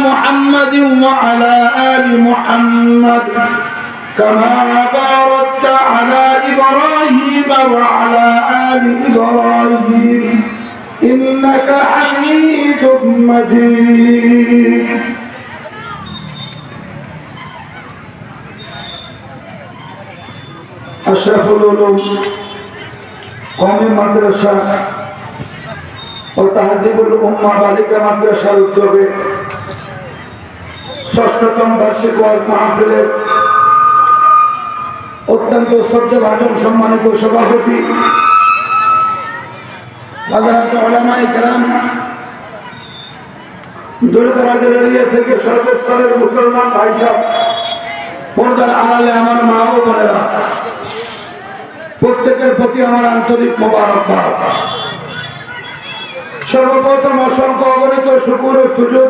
محمد وعلى آل محمد كما باركت على إبراهيم وعلى آل إبراهيم إنك حميد مجيد أشرف العلوم قومي মাদ্রাসা ও তাহজিবুল উম্মা বালিকা মাদ্রাসার উদ্যোগে ষষ্ঠতম বার্ষিক ওয়ার্ড মাহফিলের অত্যন্ত শ্রদ্ধভাজন সম্মানিত সভাপতি থেকে সর্বস্তরের মুসলমান আড়ালে আমার মা ও প্রত্যেকের প্রতি আমার আন্তরিক মোবারকবাদ। সর্বপ্রথম অসংখ্য অগণিত শুকুর ও সুযোগ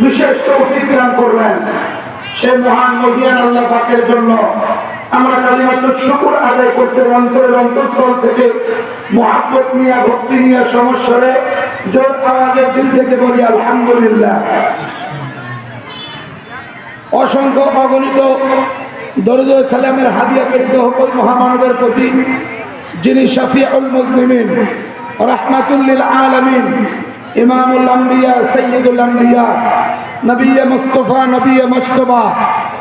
বিশেষ তৌফিক দান করলেন সে মহান মহিয়ান আল্লাহ পাকের জন্য আমরা কালিমাত্র শুকুর আদায় করতে অন্তরের অন্তঃস্থল থেকে মহাব্বত নিয়ে, ভক্তি নিয়ে সমস্যারে জোর আমাদের দিল থেকে বলি, আলহামদুলিল্লাহ। অসংখ্য অগণিত দরুদ সালামের হাদিয়া প্রেরিত হকল মহামানবের প্রতি যিনি শফিউল মুসলিমিন রহমাতুল্লিল আলামিন, ইমামুল আম্বিয়া সৈয়দুল আম্বিয়া নবী মুস্তফা নবী মুস্তফা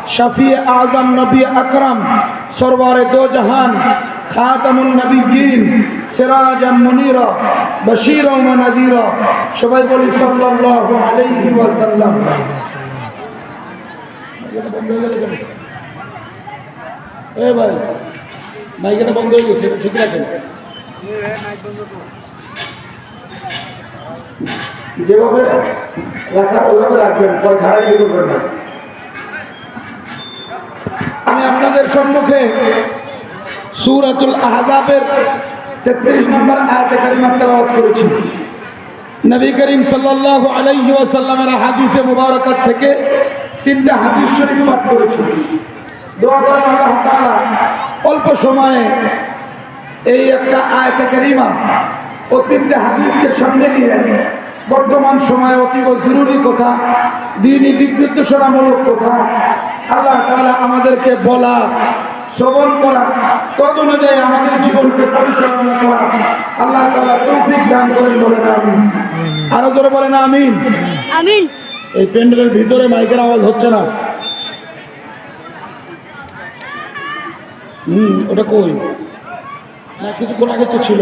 শফি আজম নবী আকরম সরওয়ার দো জাহান খাতামুন নবীন সিরাজ মুনির বশীর ও নদীর সবাই বলি সাল্লাল্লাহু আলাইহি ওয়াসাল্লাম এ ভাই মাইকেটা বন্ধ হয়ে গেছে এটা ঠিক রাখেন যেভাবে রাখা ওইভাবে রাখবেন, পরে দিয়ে করবেন না। আমি আপনাদের সম্মুখে সুরাতুল আহজাবের তেত্রিশ নম্বর আয়াতে কারিমা করেছি। নবী করিম সাল্লাল্লাহু আলাইহি ওয়াসাল্লামের হাদিসে মুবারাকাত থেকে তিনটা হাদিস শরীফ পাঠ করেছি। অল্প সময়ে এই একটা আয়াতে কারিমা ও তিনটা হাদিসকে সামনে নিয়ে বর্তমান সময়ে অতীব জরুরি কথা দিনই দিক নির্দেশনামূলক কথা। আল্লাহ তাআলা আমাদেরকে বলা শ্রবণ করা তদ অনুযায়ী আমাদের জীবনকে পরিচালনা করা। আল্লাহ তাআলা তৌফিক দান করেন বলেন আমিন আরও জোরে বলেন আমিন। আমিন। এই প্যান্ডেলের ভিতরে মাইকের আওয়াজ হচ্ছে না। হুম ওটা কই? না কিছুক্ষণ আগে তো ছিল।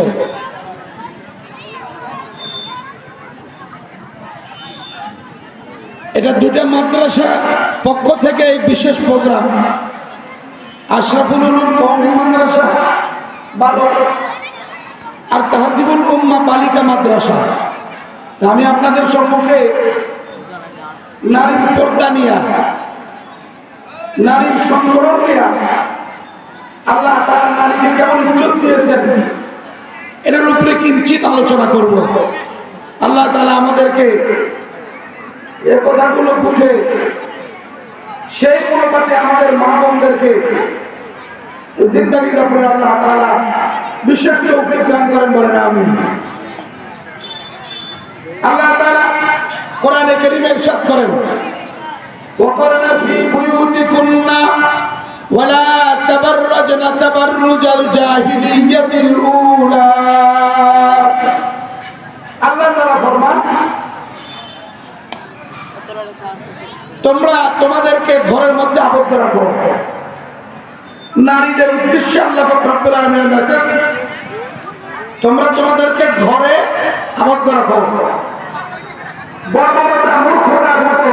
এটা দুটা মাদ্রাসা পক্ষ থেকে এই বিশেষ প্রোগ্রাম। আশরাফুল উলুম কওমি মাদ্রাসা, বারো। আর তাহজিবুল উম্মা বালিকা মাদ্রাসা। আমি আপনাদের সম্মুখে নারীর পর্দা নিয়া, নারীর সংগ্রহ নিয়া আল্লাহ তারা নারীকে কেমন ইজ্জত দিয়েছেন, এটার উপরে কিঞ্চিত আলোচনা করব। আল্লাহ তালা আমাদেরকে এ কথাগুলো বুঝে সেই অনুপাতে আমাদের মা বোনদেরকে জিন্দাগির উপরে আল্লাহ তালা বিশেষ তৌফিক দান করেন বলেন আমি আল্লাহ তাআলা কোরআনে কারীমে ইরশাদ করেন وقرن في بيوتكن ولا تبرجن تبرج الجاهلية الأولى তোমরা তোমাদেরকে ঘরের মধ্যে আবদ্ধ রাখো। নারীদের উদ্দেশ্যে আল্লাহ মেসেজ তোমরা তোমাদেরকে ঘরে আবদ্ধ রাখো। মতো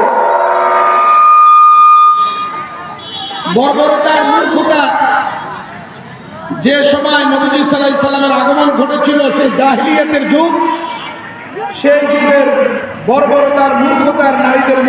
বর্বরতার যে সময় নবীজি সাল্লাহ আগমন ঘটেছিল সে জাহিলিয়াতের যুগ, সেই যুগের বর্বরতার মূর্খতার নারীদের